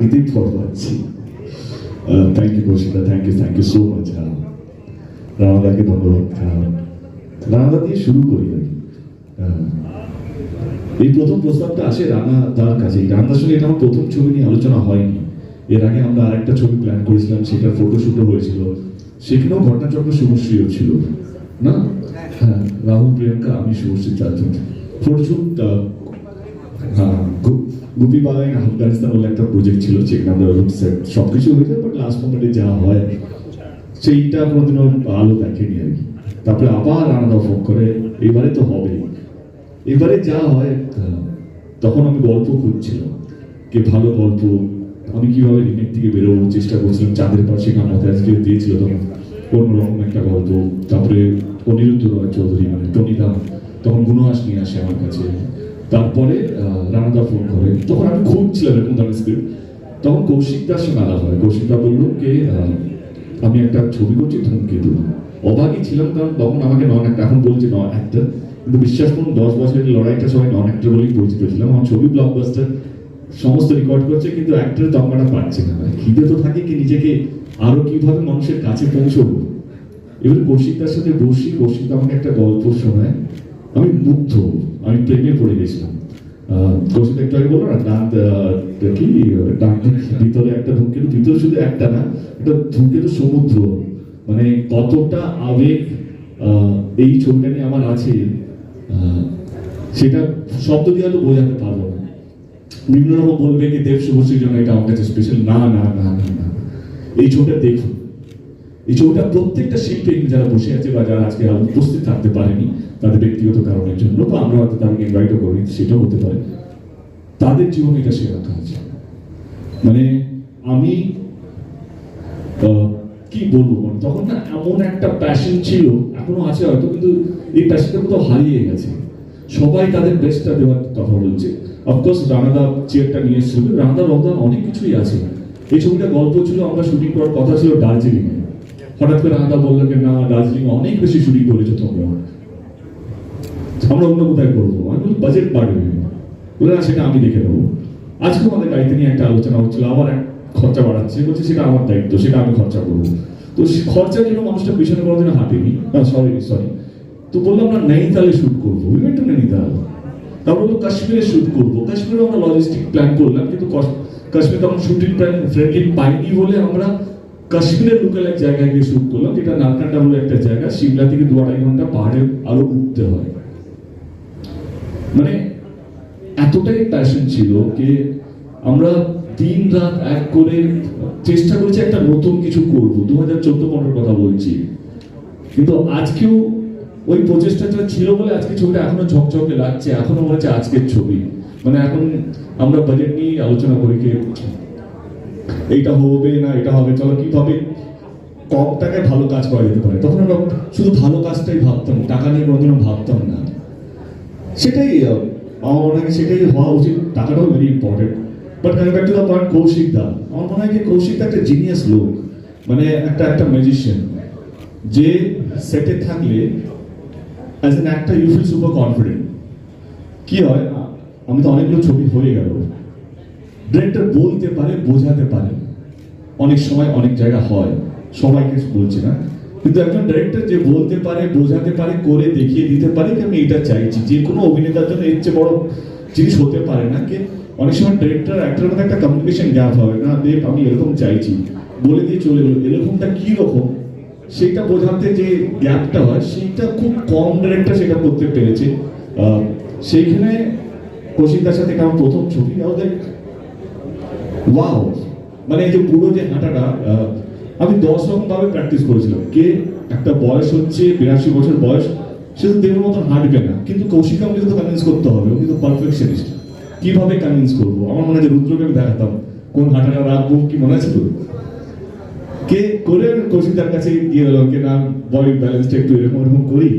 নিতেই ফল পাচ্ছি thank you কৌশিকদা thank you thank you so much রানাদাকে ধন্যবাদ আহ, রানাদা দিয়ে শুরু করি এই প্রথম প্রস্তাবটা আসে রানা তার কাছে। রানাদার সঙ্গে এটা আমার প্রথম ছবি নিয়ে আলোচনা হয়নি। এর আগে আমরা আরেকটা ছবি প্ল্যান করেছিলাম সেটার ফটোশুটও হয়েছিল। সেখানেও ঘটনাচক্র শুভশ্রীও ছিল না? হ্যাঁ রাহুল প্রিয়াঙ্কা আমি শুভশ্রী চারজন। ফটোশুট হ্যাঁ গুপি বাগান আফগানিস্তান বলে একটা প্রজেক্ট ছিল, যেখানে আমরা সব কিছু হয়েছে বাট লাস্ট মোমেন্টে যা হয়, সেইটা কোনোদিনও আলো দেখেনি আর কি। তারপরে আবার আলাদা ফোন করে, এবারে তো হবে এবারে যা হয়, তখন আমি গল্প খুঁজছিলাম, কে ভালো গল্প, আমি কীভাবে রিমেক থেকে বেরোবো, চেষ্টা করছিলাম, চাঁদের পাশে গান আজকে দিয়েছিল তখন অন্যরকম একটা গল্প, তারপরে অনিরুদ্ধ রয় চৌধুরী মানে টনিদা তখন গুণহাস নিয়ে আসে আমার কাছে। তারপরে রানাদা ফোন করে। তখন আমি খুঁজছিলাম এরকম ধরনের স্ক্রিপ্ট তখন কৌশিক দার সঙ্গে আলাপ হয় কৌশিক দা বলল, কে আমি একটা ছবি করছি ধূমকেতু অবাকই ছিলাম কারণ তখন আমাকে নন একটা এখন বলছে নন অ্যাক্টর কিন্তু বিশ্বাস করুন, দশ বছরের লড়াইটা সবাই নন অ্যাক্টর বলেই পরিচিত ছিলাম। আমার ছবি ব্লকবাস্টার সমস্ত রেকর্ড করছে, কিন্তু অ্যাক্টরের তকমাটা পাচ্ছে না। খিদে তো থাকে কি নিজেকে আরও কীভাবে মানুষের কাছে পৌঁছবো। এবার কৌশিক কৌশিকদার সাথে বসি, কৌশিক আমাকে একটা গল্প শোনায়। আমি মুগ্ধ আমি প্রেমে পড়ে গেছিলাম। কৌশিক একটু আগে বলল না আহ, কি? দাঁত ভিতরে একটা ধূমকেতু ভিতরে শুধু একটা না একটা ধূমকেতু সমুদ্র। মানে কতটা আবেগ এই ছবিটা নিয়ে আমার আছে। সেটা শব্দ দিয়ে হয়তো বোঝাতে পারব না। বিভিন্ন রকম বলবে কি দেব শুভশ্রীর জন্য এটা আমার কাছে স্পেশাল না না না না না। এই ছবিটা দেখুন। এই ছবিটা প্রত্যেকটা শিল্পী যারা বসে আছে বা যারা আজকে উপস্থিত থাকতে পারেনি তাদের ব্যক্তিগত কারণের জন্য, বা আমরা হয়তো তাদেরকে ইনভাইটও করি সেটাও হতে পারে। তাদের জীবনে এটা শেয়ার কাজ মানে আমি কি বলব তখন না এমন একটা প্যাশন ছিল, এখনও আছে হয়তো, কিন্তু এই প্যাশনটা কোথাও হারিয়ে গেছে। সবাই তাদের বেস্টটা দেওয়ার কথা বলছে। অফকোর্স রানাদা চেয়ারটা নিয়ে এসেছিল রানাদা রমদান অনেক কিছুই আছে। এই ছবিটা গল্প ছিল, আমরা শুটিং করার কথা ছিল দার্জিলিং হঠাৎ করে রানাদা বলল যে, না দার্জিলিং অনেক বেশি শুটিং করেছ তোমরা। আমরা অন্য কোথায় করব? আমি বাজেট বাড়বে। বলে, না, সেটা আমি দেখে নেব। আজকে আমাদের গাড়িতে নিয়ে একটা আলোচনা হচ্ছিল আবার এক খরচা বাড়াচ্ছে। বলছে, সেটা আমার দায়িত্ব, সেটা আমি খরচা করব। তো সে খরচার জন্য মানুষটা পিছনে কোনোদিনও হাঁটেনি। সরি সরি তো বললাম আমরা নৈনিতালে শুট করব। উইমেন টু নৈনিতাল তারপর বলল, কাশ্মীরে শুট করব। কাশ্মীরে আমরা লজিস্টিক প্ল্যান করলাম, কিন্তু কাশ্মীর তখন শুটিং প্ল্যান ফ্রেন্ডলি পাইনি বলে আমরা কাশ্মীরের লোকাল এক জায়গায় গিয়ে শুট করলাম, যেটা নারকান্ডা বলে একটা জায়গা সিমলা থেকে দু আড়াই ঘণ্টা পাহাড়ে আরও উঠতে হয়। মানে এতটাই প্যাশন ছিল যে আমরা দিন রাত এক করে চেষ্টা করছি একটা নতুন কিছু করব। দু হাজার চোদ্দ পনেরোর কথা বলছি। কিন্তু আজকেও ওই প্রচেষ্টাটা ছিল বলে আজকে ছবিটা এখনও ঝকঝকে লাগছে। এখনও মনে হচ্ছে আজকের ছবি। মানে এখন আমরা বাজেট নিয়ে আলোচনা করি কি এইটা হবে না, এটা হবে। চলো কীভাবে কম টাকায় ভালো কাজ করা যেতে পারে? তখন আমরা শুধু ভালো কাজটাই ভাবতাম টাকা নিয়ে কোনোদিনও ভাবতাম না। সেটাই আমার মনে হয় সেটাই হওয়া উচিত, টাকাটাও very important but coming back to point Kaushik da, আমার মনে হয় যে কৌশিক দা একটা জিনিয়াস লোক মানে একটা একটা ম্যাজিশিয়ান যে সেটে থাকলে as an actor you feel super confident কি হয়, আমি তো অনেকগুলো ছবি হয়ে গেল ডিরেক্টর বলতে পারে, বোঝাতে পারে, অনেক সময় অনেক জায়গা হয় সবাইকে বলছি না। কিন্তু একজন ডাইরেক্টর যে বলতে পারে, বোঝাতে পারে, করে দেখিয়ে দিতে পারে কি আমি এটা চাইছি? যে কোনো অভিনেতার জন্য এর চেয়ে বড় জিনিস হতে পারে না কি? অনেক সময় ডিরেক্টর অ্যাক্টরের মধ্যে একটা কমিউনিকেশন গ্যাপ হবে। না, দেব, আমি এরকম চাইছি। বলে দিয়ে চলে গেলো। এরকমটা কি রকম সেটা বোঝাতে যে গ্যাপটা হয়, সেইটা খুব কম ডিরেক্টর সেটা করতে পেরেছে। সেইখানে কৌশিকদার সাথে আমার প্রথম ছবি আমাদের ওয়াও মানে এই যে পুরো যে হাঁটাটা আমি দশ রকম ভাবে প্র্যাকটিস করেছিলাম। কে? একটা বয়স হচ্ছে, বিরাশি বছর বয়স, সে তো দেবের মতন হাঁটবে না কিন্তু কৌশিক আমাকে তো কনভিন্স করতে হবে ও কিন্তু পারফেকশনিস্ট কীভাবে কনভিন্স করব? আমার মনে হয় রুদ্রকে আমি দেখাতাম, কোন হাঁটাটা রাখব, কি মনে আছে তো কে করে কৌশিকদার কাছে গিয়ে গেল কে না বডি ব্যালেন্সটা একটু এরকম এরকম করি,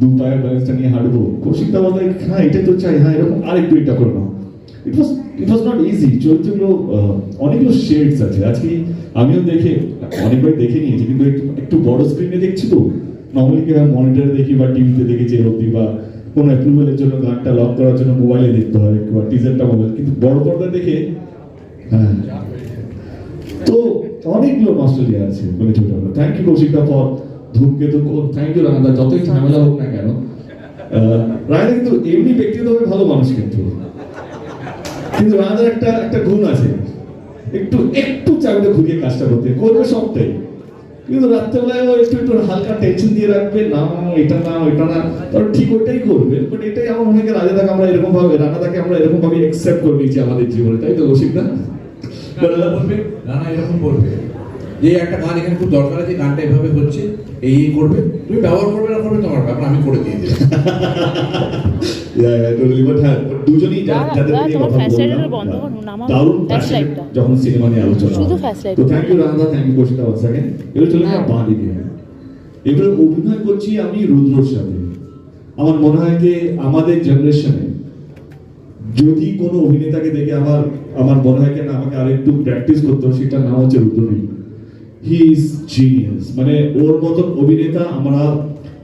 দু পায়ের ব্যালেন্সটা নিয়ে হাঁটবো। কৌশিকদা বলতে হ্যাঁ এটা তো চাই হ্যাঁ এরকম আরেকটু এটা করে ইট ওয়াজ ইট ওয়াজ নট ইজি চরিত্রগুলো অনেকগুলো শেডস আছে। আজকে আমিও দেখে, অনেকবার দেখে নিয়েছি কিন্তু একটু বড় স্ক্রিনে দেখছি তো। নর্মালি কি মনিটরে দেখি বা টিভিতে দেখেছি অবধি বা কোনো অ্যাপ্রুভালের জন্য গানটা লক করার জন্য মোবাইলে দেখতে বা টিজারটা মোবাইল কিন্তু বড় পর্দা দেখে হ্যাঁ। তো অনেকগুলো আছে মানে ছোটবেলা thank you for Dhumketu thank you যতই ঝামেলা হোক না কেন রায়দা কিন্তু এমনি ব্যক্তিগতভাবে ভালো মানুষ কিন্তু। কিন্তু রানাদার একটা একটা গুণ আছে। একটু একটু চাকরিতে ঘুরিয়ে কাজটা করতে করবে সবটাই। কিন্তু রাত্রেবেলায় একটু একটু হালকা টেনশন দিয়ে রাখবে না এটা না এটা না। তারপর ঠিক ওইটাই করবে। বাট এটাই আমার মনে হয় রাজাদাকে আমরা এরকম ভাবে রানাদাকে আমরা এরকম ভাবে অ্যাকসেপ্ট করে নিয়েছি আমাদের জীবনে। তাই তো কৌশিক না রানা বলবে রানা এরকম বলবে যে একটা গান এখানে খুব দরকার আছে গানটা এভাবে হচ্ছে এই করবে। তুমি ব্যবহার করবে না করবে তোমার ব্যাপার আমি করে দিয়ে দিলাম Yeah, yeah, totally. But দুজনেই যাদের নিয়ে কথা বললাম, টা বন্ধ করুন, আমার দারুণ flashlight passionate টা। যখন সিনেমা নিয়ে আলোচনা শুধু তো thank you Radha thank you Kaushik one এবার চলে যায়। বাঁ দিকে। এবারে অভিনয় করছি আমি রুদ্রর সাথে। আমার মনে হয় যে আমাদের জেনারেশনে যদি কোনো অভিনেতাকে দেখে আমার আমার মনে হয় কেন আমাকে আরেকটু প্র্যাকটিস করতে হবে সেটার নাম হচ্ছে রুদ্রনীল। হি ইজ জিনিয়াস মানে ওর মতন অভিনেতা আমরা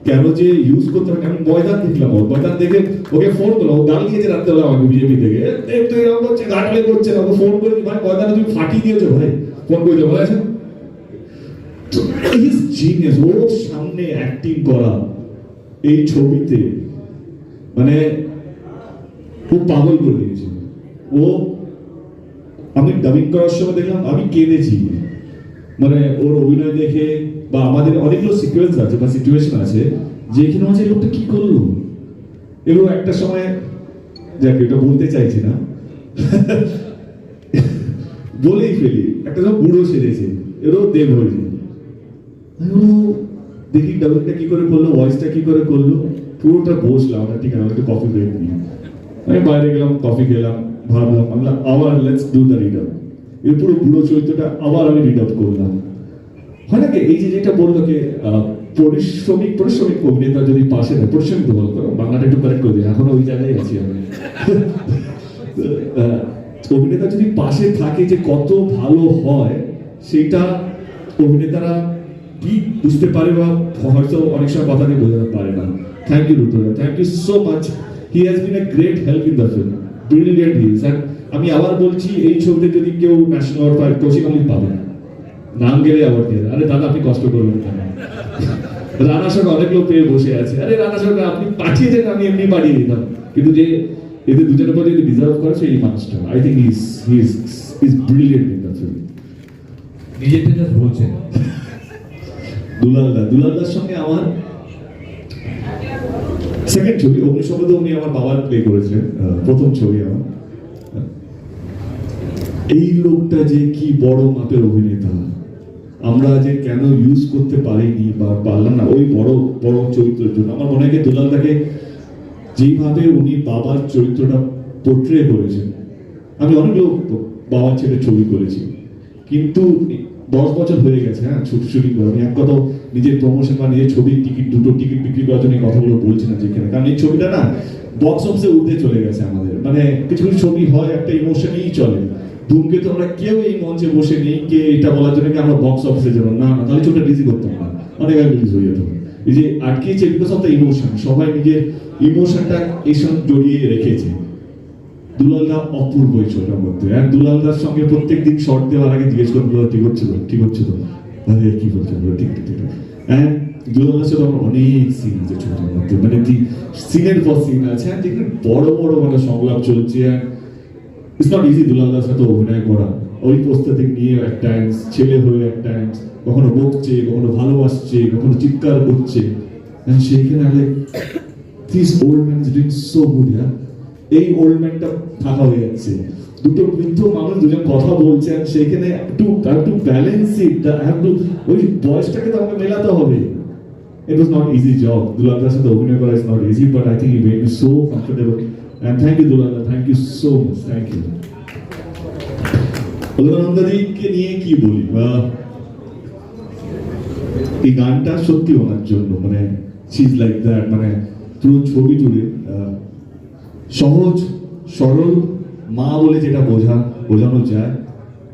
কেন যে ইউজ করতে পারি আমি ময়দান দেখলাম ওর ময়দান দেখে ওকে ফোন করলাম। ও গান দিয়েছে রাত্রেবেলা আমাকে বিজেপি থেকে। তুই এরকম করছে করছে না ফোন করে ভাই, ময়দানে তুমি ফাটিয়ে দিয়েছ, ভাই। ফোন বলে আছে জিনিয়াস সামনে অ্যাক্টিং করা এই ছবিতে মানে খুব পাগল করে দিয়েছে। ও, আমি ডাবিং করার সময় দেখলাম, আমি কেঁদেছি। মানে ওর অভিনয় দেখে বা আমাদের অনেকগুলো সিকুয়েন্স আছে বা সিচুয়েশন আছে যেখানে হচ্ছে এই লোকটা কি করল? এগুলো একটা সময় যাক এটা বলতে চাইছি না। বলেই ফেলি একটা সময় বুড়ো সেরেছে এরও দেব হয়েছে। দেখি ডাবিংটা কি করে করল ভয়েসটা কি করে করল? পুরোটা বসলাম আমরা ঠিক আছে আমাকে কফি ব্রেক নিয়ে। আমি বাইরে গেলাম কফি খেলাম ভাবলাম আমি বললাম, আবার লেটস ডু দ্য রিড এর পুরো পুরো চরিত্রটা আবার আমি রিড আউট করলাম। হয় নাকি এই যে যেটা বলল কি পরিশ্রমিক পরিশ্রমিক অভিনেতা যদি পাশে থাকে পরিশ্রমিক বলতো বাংলাটা একটু কারেক্ট করে দিই এখনও ওই জায়গায় আছি আমি। অভিনেতা যদি পাশে থাকে যে কত ভালো হয়, সেটা অভিনেতারা কি বুঝতে পারে বা হয়তো অনেক সময় কথা দিয়ে বোঝাতে পারে না। Thank you Rudra thank you so much he has been a great help in the film brilliant he is আমি আবার বলছি এই ছবিতে যদি কেউ ন্যাশনাল অ্যাওয়ার্ড পায় কৌশিক পাবে না। নাম গেলে অ্যাওয়ার্ড দিয়ে আরে দাদা আপনি কষ্ট করবেন কেন? রানা সঙ্গে অনেক লোক পেয়ে বসে আছে। আরে রানা সঙ্গে আপনি পাঠিয়ে দেন আমি এমনি পাঠিয়ে দিতাম। কিন্তু যে এদের দুজনের পর যদি ডিজার্ভ করে সেই মানুষটা I think is is is brilliant in the film নিজেরটা জাস্ট বলছেন। দুলালদা দুলালদার সঙ্গে আমার সেকেন্ড ছবি অগ্নিশপথ উনি আমার বাবার প্লে করেছিলেন প্রথম ছবি আমার। এই লোকটা যে কি বড় মাপের অভিনেতা। আমরা যে কেন ইউজ করতে পারিনি বা পারলাম না, ওই বড় বড় চরিত্রের জন্য। আমার মনে হয় যে দুলালদাকে যেইভাবে উনি বাবার চরিত্রটা পোট্রে করেছেন। আমি অনেকগুলো বাবার ছেলে ছবি করেছি। কিন্তু দশ বছর হয়ে গেছে হ্যাঁ ছুটি ছুটি করে। আমি এক কথা নিজের প্রমোশন বা নিজের ছবির টিকিট, দুটো টিকিট বিক্রি করার জন্য কথাগুলো বলছি না যেখানে। কারণ এই ছবিটা না বক্স অফিসে উঠে চলে গেছে আমাদের। মানে কিছু কিছু ছবি হয়, একটা ইমোশনেই চলে। ধূমকেতু আমরা কেউ এই মঞ্চে বসে নেই কে এটা বলার জন্য আমরা বক্স অফিসে যাব? না না তাহলে ছবিটা রিলিজ করতাম না অনেক আগে রিলিজ হয়ে যেত। এই যে আটকেছে বিকজ অফ দ্য ইমোশন সবাই নিজের ইমোশনটা এর সঙ্গে জড়িয়ে রেখেছে। অপূর্ব এই মধ্যে। আর দুলালদার সঙ্গে প্রত্যেক দিন শর্ট দেওয়ার আগে জিজ্ঞেস "দুলাল, ঠিক হচ্ছে তো? ঠিক কি বলছে বলো, ঠিক ঠিক ঠিক। দুলালদার সাথে আমার অনেক সিন আছে মধ্যে। মানে সিনের পর সিন আছে বড় বড় মানে সংলাপ চলছে ইটস নট ইজি দুলালদার সাথে অভিনয় করা। ওই প্রস্তাবিক নিয়ে এক টাইমস ছেলে হয়ে এক টাইমস কখনো বকছে কখনো ভালোবাসছে কখনো চিৎকার করছে। And সেইখানে like this old man is so good হ্যাঁ? এই ওল্ড ম্যানটা থাকা হয়ে যাচ্ছে। দুটো বৃদ্ধ মানুষ দুজন কথা বলছেন সেখানে একটু একটু ব্যালেন্স ইট হ্যাভ টু ওই বয়সটাকে তো আমাকে মেলাতে হবে। It was not easy job. Dulalda's সাথে অভিনয় করা not easy, but I think he made me so comfortable. And thank you, Dulalda. Thank you so much. Thank you. অলকানন্দাদিকে নিয়ে কি বলি আহ, এই গানটা সত্যি ওনার জন্য মানে সিজ লাইক দ্যাট মানে পুরো ছবি জুড়ে সহজ সরল মা বলে যেটা বোঝা বোঝানো যায়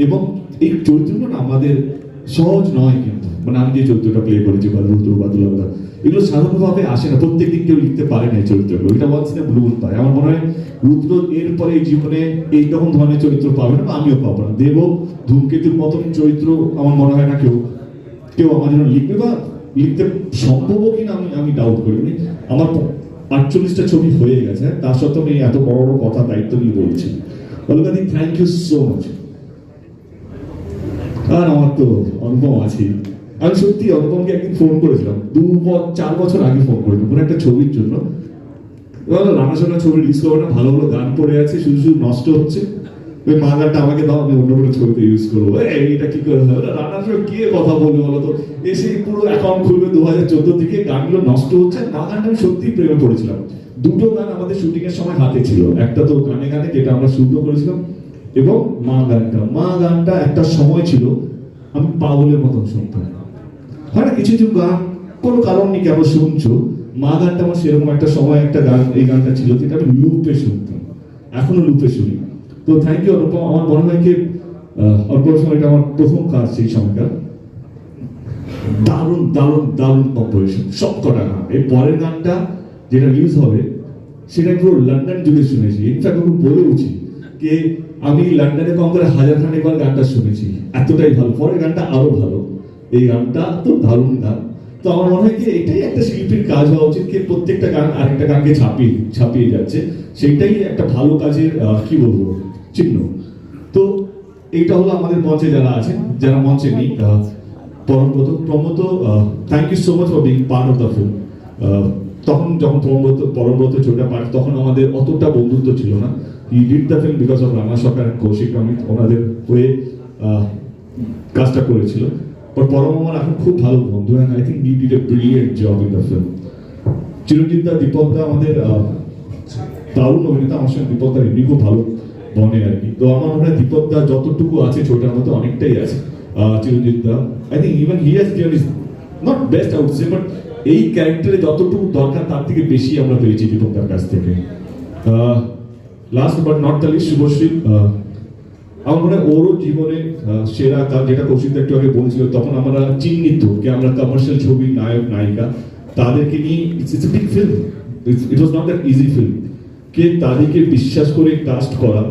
এবং এই চরিত্রটা না আমাদের সহজ নয় কিন্তু মানে আমি যে চরিত্রটা প্লে করেছি বা রুদ্র বা দুলালদা এগুলো সাধারণভাবে আসে না প্রত্যেকদিন কেউ লিখতে পারে না এই চরিত্রগুলো। এটা ওয়ান্স ইন ব্লু পায়। আমার মনে হয় রুদ্র এরপরে এই জীবনে এইরকম ধরনের চরিত্র পাবে না আমিও পাবো না। দেব ধূমকেতুর মতন চরিত্র আমার মনে হয় না কেউ কেউ আমার জন্য লিখবে বা লিখতে সম্ভবও কিনা আমি আমি ডাউট করি। মানে আমার আটচল্লিশটা ছবি হয়ে গেছে তার সত্ত্বেও আমি এত বড় বড় কথা দায়িত্ব নিয়ে বলছি। অলকাদি থ্যাংক ইউ সো মাচ আর আমার তো অনুপম আছে। আমি সত্যি অনুপমকে একদিন ফোন করেছিলাম। দু চার বছর আগে ফোন করেছিলাম কোনো একটা ছবির জন্য। রানাশোনা ছবি রিলিজ করব না ভালো ভালো গান পড়ে আছে শুধু শুধু নষ্ট হচ্ছে। ওই মা গানটা আমাকে দাও আমি অন্য কোনো ছবিতে ইউজ করব। এই, এটা কি করে হবে রানাশোনা কে কথা বলবে বলো তো? এসে পুরো অ্যাকাউন্ট খুলবে দু হাজার চোদ্দ থেকে গানগুলো নষ্ট হচ্ছে। মা গানটা আমি সত্যিই প্রেমে পড়েছিলাম। দুটো গান আমাদের শুটিং এর সময় হাতে ছিল। একটা তো গানে গানে যেটা আমরা শুটও করেছিলাম এবং মা গানটা। মা গানটা একটা সময় ছিল আমি পাগলের মতন শুনতাম। হয় না কিছু কিছু গান কোনো কারণ নেই কেন শুনছো। মা গানটা আমার সেরকম একটা সময়, একটা গান, এই গানটা ছিল যেটা আমি লুপে শুনতাম। এখনও লুপে শুনি। তো থ্যাংক ইউ অনুপম আমার মনে হয় কি অল্প সময় এটা আমার প্রথম কাজ সেই সময়টা। দারুণ দারুণ দারুণ কম্পোজিশন সব কটা গান। এর পরের গানটা যেটা ইউজ হবে, সেটা পুরো লন্ডন জুড়ে শুনেছি। ইনফ্যাক্ট আমি বলেওছি যে, আমি লন্ডনে কম করে হাজার খানেক বার গানটা শুনেছি। এতটাই ভালো। পরের গানটা আরও ভালো। এই গানটা তো দারুণ গান। তো আমার মনে হয় এটাই একটা শিল্পীর কাজ হওয়া উচিত যে প্রত্যেকটা গান আরেকটা গানকে ছাপিয়ে ছাপিয়ে যাচ্ছে। সেইটাই একটা ভালো কাজের কি বলব, চিহ্ন। তো এইটা হলো আমাদের মঞ্চে যারা আছেন, যারা মঞ্চে নেই Parambrata প্রমত thank you so much for being part of the film তখন যখন পরমব্রত পরমব্রত ছোটা পার্ট তখন আমাদের অতটা বন্ধুত্ব ছিল না। He did the film because of Rana Sarkar Kaushik Amit ওনাদের হয়ে কাজটা করেছিল। বাট পরম আমার এখন খুব ভালো বন্ধু and I think did a brilliant job in the film Chiranjeet da Deepak da আমাদের দারুণ অভিনেতা, আমার সঙ্গে দীপক এমনি খুব ভালো বনে আর কি। তো আমার মনে হয় দীপক দা যতটুকু আছে, ছোটার মতো অনেকটাই আছে Chiranjeet da. I think even he has given is not best out say but এই ক্যারেক্টারে যতটুকু দরকার, তার থেকে বেশি আমরা পেয়েছি দীপক দার কাছ থেকে। Last but not the least Subhashree আমার মনে হয় ওরও জীবনে সেরা কাজ যেটা কৌশিক একটু আগে বলছিল, তখন আমরা চিহ্নিত যে আমরা কমার্শিয়াল ছবি, নায়ক, নায়িকা, তাদেরকে নিয়ে big film it was not that easy film কে তাদেরকে বিশ্বাস করে কাস্ট করা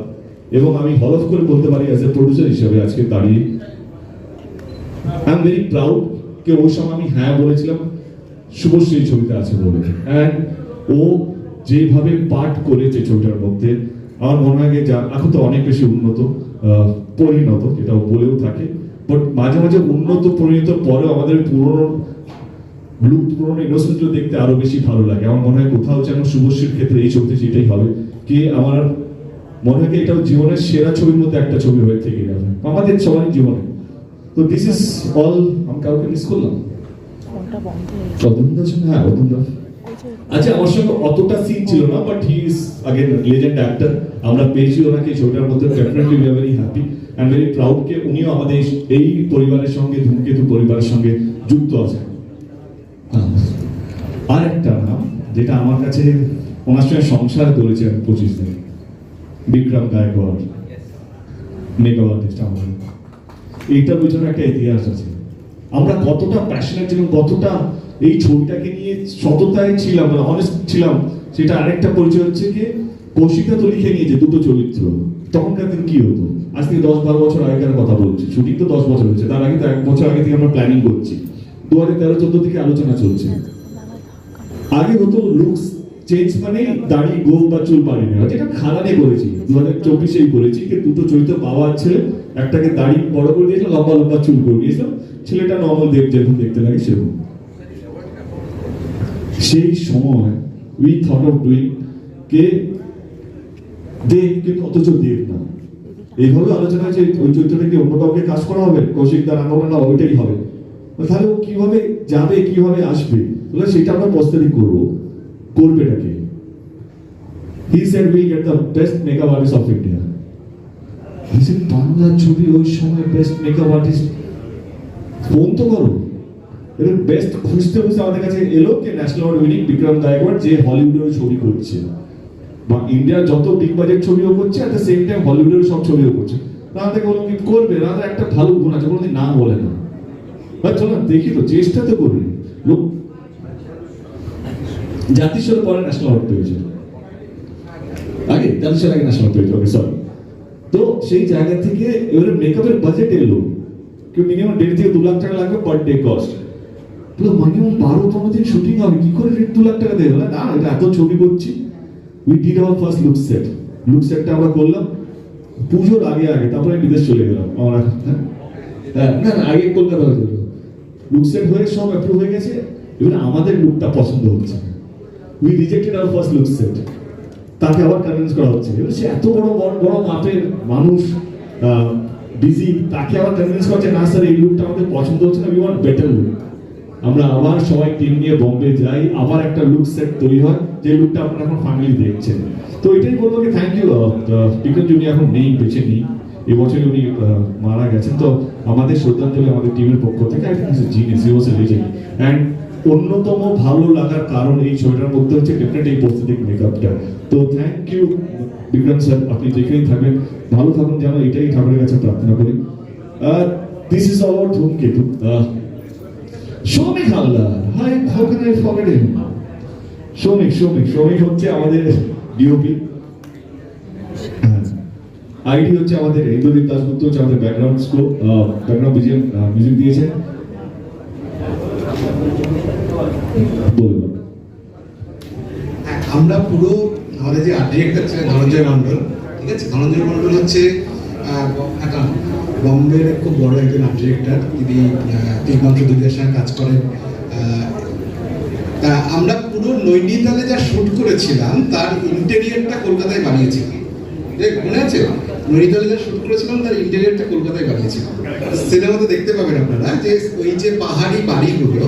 এবং আমি হলফ করে বলতে পারি অ্যাজ এ প্রডিউসার হিসেবে আজকে দাঁড়িয়ে। আই এম ভেরি প্রাউড কে ওই সময় আমি হ্যাঁ বলেছিলাম শুভশ্রী ছবিতে আছে বলে। অ্যান্ড ও যেভাবে পাঠ করেছে ছবিটার মধ্যে, আমার মনে হয় যে এখন তো অনেক বেশি উন্নত। পরিণত যেটা বলেও থাকে। বাট মাঝে মাঝে উন্নত পরিণত পরেও আমাদের পুরনো লুক পুরনো ইনোসেন্ট দেখতে আরও বেশি ভালো লাগে। আমার মনে হয় কোথাও যেন শুভশ্রীর ক্ষেত্রে এই ছবিতে সেটাই হবে। কি আমার মনে হয় এটাও জীবনের সেরা ছবির মধ্যে একটা ছবি হয়ে থেকে যাবে আমাদের সবারই জীবনে। তো দিস ইজ অল আমি কাউকে মিস করলাম। বন্ধ হয়ে দাস হ্যাঁ দাস আচ্ছা আমার সঙ্গে অতটা সিন ছিল না but he is again legend actor আমরা পেয়েছি ওনাকে ছবিটার মধ্যে definitely we are very happy and very proud কে উনিও আমাদের এই- পরিবারের সঙ্গে, ধূমকেতু পরিবারের সঙ্গে যুক্ত আছেন। আর একটা নাম, যেটা আমার কাছে ওনার সঙ্গে সংসার করেছে আমি পঁচিশ দিন। বিক্রম গায়কোয়াড়। মেকআপ আর্টিস্ট আমাদের। এইটার পিছনে একটা ইতিহাস আছে। আমরা কতটা প্যাশনেট ছিলাম, কতটা এই ছবিটাকে নিয়ে সততায় ছিলাম অনেস্ট ছিলাম। সেটা আরেকটা পরিচয় হচ্ছে কি, কৌশিকা তো লিখে নিয়েছে দুটো চরিত্র। তখনকার দিন কি হতো? আজ থেকে দশ বারো বছর আগেকার কথা বলছি। শুটিং তো দশ বছর হয়েছে। তার আগে তো এক বছর আগে থেকে আমরা প্ল্যানিং করছি। দু হাজার তেরো, চোদ্দ থেকে আলোচনা চলছে। আগে হতো লুকস চেঞ্জ মানে দাড়ি, গোল বা চুল পাড়ি নেওয়া। যেটা খালানে করেছি। দু হাজার চব্বিশেই করেছি। যে দুটো চরিত্র বাবা ছেলে একটাকে দাড়ি বড় করে দিয়েছিলাম লম্বা লম্বা চুল করে দিয়েছিলাম ছেলেটা নর্মাল দেব যেরকম দেখতে লাগে সেরকম। সেই সময় উই থট অফ ডুইং কে? দেব, কিন্তু অথচ দেব না। এইভাবে আলোচনা হয়েছে, ওই চরিত্রটাকে অন্য কাউকে কাজ করা হবে? কৌশিক দার আন্দোলন না ওইটাই হবে। তাহলে ও কীভাবে যাবে, কীভাবে আসবে? তাহলে সেটা আমরা প্রস্তুতি করব। করবেটাকে he said will get the best makeup artist of India Bangla ছবি ওই সময় বেস্ট মেকআপ আর্টিস্ট ফোন তো করো। এর বেস্ট খুঁজতে খুঁজতে আমাদের কাছে এলো যে national award winning Vikram Gaikwad যে হলিউডের ছবি করছে। বা ইন্ডিয়ার যত বিগ বাজেট ছবিও করছে অ্যাট দ্য সেম টাইম হলিউডের সব ছবিও করছে। রানা থেকে বললাম কি করবে রানা একটা ভালো গুণ আছে, কোনোদিন না বলে না। চলো দেখি তো, চেষ্টা তো করি। লোক সাথে পরে ন্যাশনাল অ্যাওয়ার্ড পেয়েছে। আগে সাথে আগে ন্যাশনাল পেয়েছে ওকে সরি তো সেই জায়গা থেকে এবারে মেকআপের বাজেট এলো। কেউ মিনিমাম দেড় থেকে দু লাখ টাকা লাগবে পার ডে কস্ট মিনিমাম বারো পনেরো দিন শুটিং হবে কি করে দেড় দু লাখ টাকা দেবে? না এটা এত ছবি করছি। We did our first look set look সেটটা আমরা করলাম। পুজোর আগে আগে তারপরে আমি বিদেশ চলে গেলাম। আমরা হ্যাঁ? হ্যাঁ, না না আগে কলকাতা হয়েছিল লুক সেট হয়ে সব অ্যাপ্রুভ হয়ে গেছে। এবার আমাদের লুকটা পছন্দ হচ্ছে we rejected our first look set তাকে আবার কনভিন্স করা হচ্ছে। এবার সে এত বড় বড় বড় মাপের মানুষ বিজি তাকে আবার কনভিন্স করছে না স্যার এই লুকটা আমাদের পছন্দ হচ্ছে না উই ওয়ান্ট বেটার লুক আমরা আবার সবাই টিম নিয়ে বম্বে যাই, আবার একটা লুক সেট তৈরি হয়, যে লুকটা আপনারা এখন ফাইনালি দেখছেন। তো এটাই বলব কি থ্যাংক ইউ বিক্রম উনি এখন নেই, বেঁচে নেই। এবছর উনি মারা গেছেন। তো আমাদের শ্রদ্ধাঞ্জলি আমাদের টিমের পক্ষ থেকে I think genius he was and অন্যতম ভালো লাগার কারণ এই ছবিটার মধ্যে হচ্ছে ডেফিনেট এই প্রস্থেটিক মেকআপটা তো থ্যাংক ইউ বিক্রম স্যার আপনি যেখানেই থাকবেন, ভালো থাকুন যেন এটাই ঠাকুরের কাছে প্রার্থনা করি। This is all Dhumketu. Soumik Haldar hi how can হচ্ছে আমাদের ডিওপি আইডি হচ্ছে আমাদের ইন্দ্রদীপ দাসগুপ্ত হচ্ছে আমাদের background score background BGM music দিয়েছেন। হ্যাঁ, আমরা পুরো আমাদের যে আর্ট ছিলেন ধনঞ্জয় মণ্ডল ঠিক আছে? ধনঞ্জয় মণ্ডল হচ্ছে একটা বম্বের খুব বড় একজন আর্ট ডিরেক্টর। তিনি তিনমাত্র দুর্গের সঙ্গে কাজ করেন। আমরা পুরো নৈনিতালে যা শুট করেছিলাম, তার ইন্টেরিয়রটা কলকাতায় বানিয়েছিলাম। মনে আছে? নৈনিতালে যা শুট করেছিলাম, তার ইন্টেরিয়রটা কলকাতায় বানিয়েছিলাম। সিনেমাতে দেখতে পাবেন আপনারা যে ওই যে পাহাড়ি বাড়িগুলো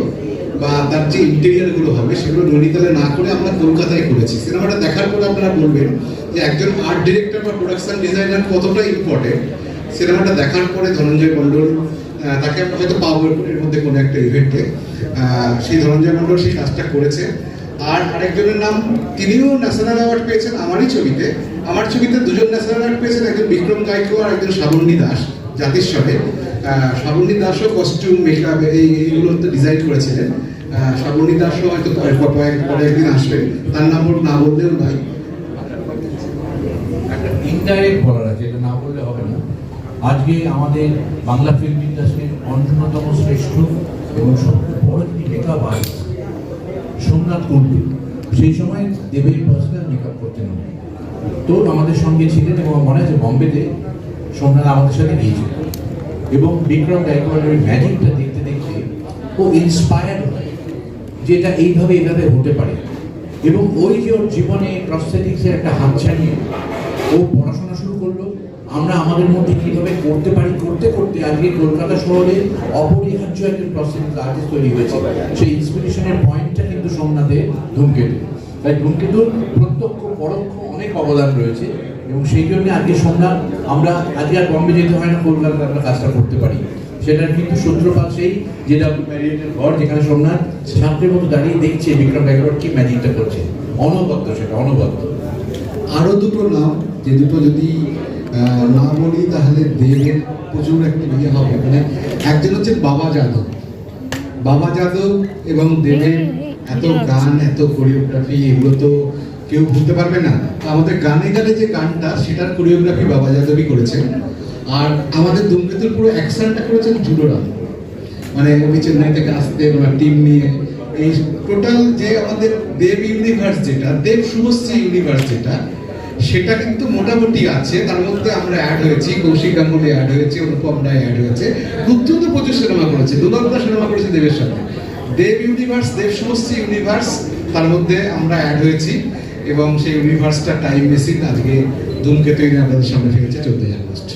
বা তার যে ইন্টেরিয়রগুলো হবে, সেগুলো নৈনিতালে না করে আমরা কলকাতায় করেছি। সিনেমাটা দেখার পর আপনারা বলবেন যে একজন আর্ট ডিরেক্টর বা প্রোডাকশন ডিজাইনার কতটা ইম্পর্টেন্ট সিনেমাটা দেখার পরে ধনঞ্জয় মণ্ডল তাকে হয়তো পাবো এর মধ্যে কোনো একটা ইভেন্টে সেই ধনঞ্জয় মণ্ডল সেই কাজটা করেছে। আর আরেকজনের নাম, তিনিও ন্যাশনাল অ্যাওয়ার্ড পেয়েছেন আমারই ছবিতে। আমার ছবিতে দুজন ন্যাশনাল অ্যাওয়ার্ড পেয়েছেন, একজন বিক্রম গাইকো আর একজন শ্রাবণী দাস, জাতিস্বরে। শ্রাবণী দাসও কস্টিউম মেকআপ এই, এইগুলো তো ডিজাইন করেছিলেন। শ্রাবণী দাসও হয়তো পরে একদিন আসবেন তার নাম ওর না বললেও নয় ইনডাইরেক্ট বলার আছে, এটা না বললে হবে না। আজকে আমাদের বাংলা ফিল্ম ইন্ডাস্ট্রির অন্যতম শ্রেষ্ঠ এবং সবচেয়ে বড় একটি মেকআপ সোমনাথ কুণ্ডু। সেই সময় দেবের পার্সোনাল মেকআপ করতেন তো আমাদের সঙ্গে ছিলেন এবং মনে আছে বম্বেতে সোমনাথ আমাদের সাথে গিয়েছিল এবং বিক্রম গায়কোয়াড়ের ম্যাজিকটা দেখতে দেখতে ও ইন্সপায়ার্ড হয় যে এটা এইভাবে এইভাবে হতে পারে। এবং ওই যে ওর জীবনে প্রস্থেটিক্সের একটা হাত ছাড়িয়ে ও পড়াশোনা আমরা আমাদের মধ্যে কীভাবে করতে পারি, করতে করতে আজকে কলকাতা শহরে অপরিহার্য একজন প্রস্থেটিক্স আর্টিস্ট তৈরি হয়েছে। সেই ইন্সপিরেশনের পয়েন্টটা কিন্তু সোমনাথের ধূমকেতু। তাই ধূমকেতুর প্রত্যক্ষ, পরোক্ষ অনেক অবদান রয়েছে এবং সেই জন্য আজকে সোমনাথ, আমরা আজকে আর বম্বে যেতে হয় না, কলকাতাতে আমরা কাজটা করতে পারি। সেটার কিন্তু সূত্রপাত সেই যেটা ম্যারিয়েটের ঘর, যেখানে সোমনাথ ছাত্রের মতো দাঁড়িয়ে দেখছে বিক্রম ব্যাকওয়ার্ড কি ম্যাজিকটা করছে। অনবদ্য সেটা, অনবদ্য। আরও দুটো নাম, যে দুটো যদি না বলি তাহলে দেবের প্রচুর একটা ইয়ে হবে। মানে একজন হচ্ছে বাবা যাদব। বাবা যাদব এবং দেবের এত গান, এত কোরিওগ্রাফি এগুলো তো কেউ ভুলতে পারবে না। আমাদের গানে গানে যে গানটা, সেটার কোরিওগ্রাফি বাবা যাদবই করেছেন। আর আমাদের ধূমকেতুর পুরো অ্যাকশনটা করেছেন জুডোরাম মানে উনি চেন্নাই থেকে আসতেন, ওনার টিম নিয়ে। এই টোটাল যে আমাদের দেব ইউনিভার্স যেটা, দেব শুভশ্রী ইউনিভার্স যেটা সেটা কিন্তু মোটামুটি আছে। তার মধ্যে আমরা অ্যাড হয়েছি, কৌশিক গাঙ্গুলি অ্যাড হয়েছে অনুপম রায় অ্যাড হয়েছে। রুদ্র প্রচুর সিনেমা করেছে দুদলদা সিনেমা করেছে দেবের সাথে। দেব ইউনিভার্স দেব শুভশ্রী ইউনিভার্স তার মধ্যে আমরা অ্যাড হয়েছি। এবং সেই ইউনিভার্সটা টাইম মেশিন আজকে ধূমকেতু আপনাদের সামনে ফিরেছে চোদ্দই আগস্ট।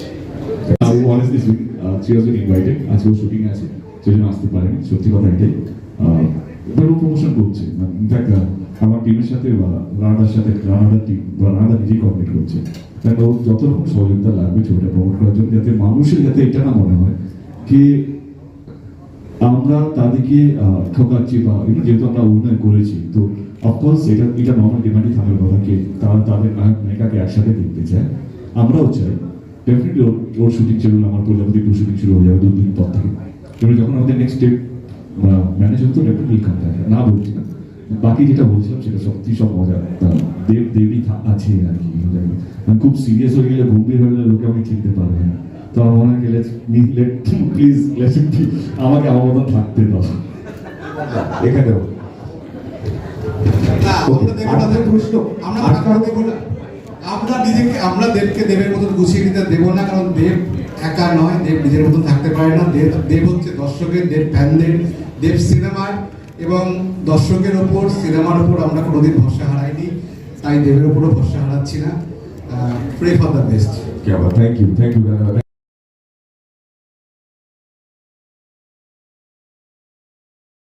আজকে শুটিং আছে আসতে সত্যি কথা এটাই প্রমোশন করছে ইনফ্যাক্ট আমার টিমের সাথে রানাদার সাথে রানাদার টিম বা রানাদা নিজেই কোঅর্ডিনেট করছে। কারণ ওর যত রকম সহযোগিতা লাগবে ছবিটা প্রমোট করার জন্য যাতে মানুষের যাতে এটা না মনে হয় কি আমরা তাদেরকে ঠকাচ্ছি বা যেহেতু আমরা অভিনয় করেছি তো অফকোর্স এটা এটা নর্মাল ডিমান্ডই থাকার কথা কি তারা তাদের নায়ক নায়িকাকে একসাথে দেখতে চায়। আমরাও চাই। ডেফিনেটলি ওর শুটিং হলো, আমার প্রজাপতি টু শুটিং শুরু হয়ে যাবে দুদিন পর থেকে। যখন আমাদের নেক্সট ডেট ম্যানেজ হতো ডেফিনেটলি কাম থাকে না বলছি না। বাকি যেটা বলছিলাম সেটা সত্যি সব মজা দেব দেবী আছে আর কি আমি খুব সিরিয়াস হয়ে গেলে গম্ভীর হয়ে গেলে লোকে আমাকে চিনতে পারবে না। তো আমার মনে হয় প্লিজ আমাকে আমার মতন থাকতে দাও। এখানেও দেব না, আরেকটা প্রশ্ন, আমরা দেব না। নিজেকে আমরা দেবকে দেবের মতন গুছিয়ে নিতে দেবো না কারণ দেব একা নয়। দেব নিজের মতন থাকতে পারে না। দেব দেব হচ্ছে দর্শকের দেব ফ্যানদের দেব সিনেমার। এবং দর্শকের ওপর, সিনেমার ওপর আমরা কোনোদিন ভরসা হারাইনি, তাই দেবের ওপরও ভরসা হারাচ্ছি না। Pray for the best thank you thank you